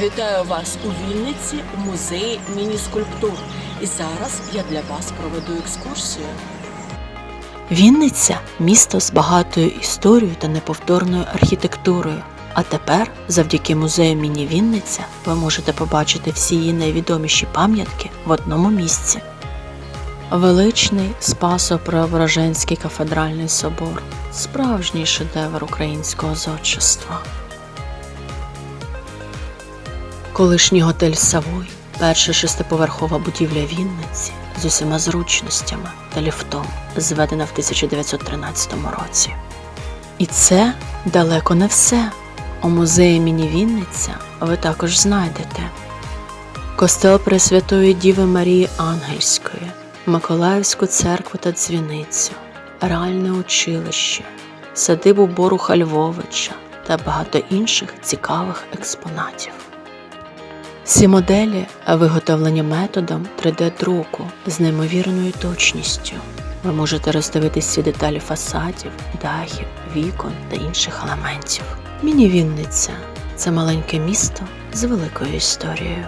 Вітаю вас у Вінниці у музеї міні-скульптур. І зараз я для вас проведу екскурсію. Вінниця місто з багатою історією та неповторною архітектурою. А тепер, завдяки музею Міні Вінниця, ви можете побачити всі її найвідоміші пам'ятки в одному місці. Величний Спасо-Преображенський кафедральний собор справжній шедевр українського зодчества. Колишній готель Савой перша шестиповерхова будівля Вінниці з усіма зручностями та ліфтом, зведена в 1913 році. І це далеко не все. У музеї Міні Вінниця ви також знайдете костел Пресвятої Діви Марії Ангельської, Миколаївську церкву та дзвіницю, реальне училище, садибу Боруха Львовича та багато інших цікавих експонатів. Ці моделі виготовлені методом 3D-друку з неймовірною точністю. Ви можете роздивитись всі деталі фасадів, дахів, вікон та інших елементів. Міні Вінниця це маленьке місто з великою історією.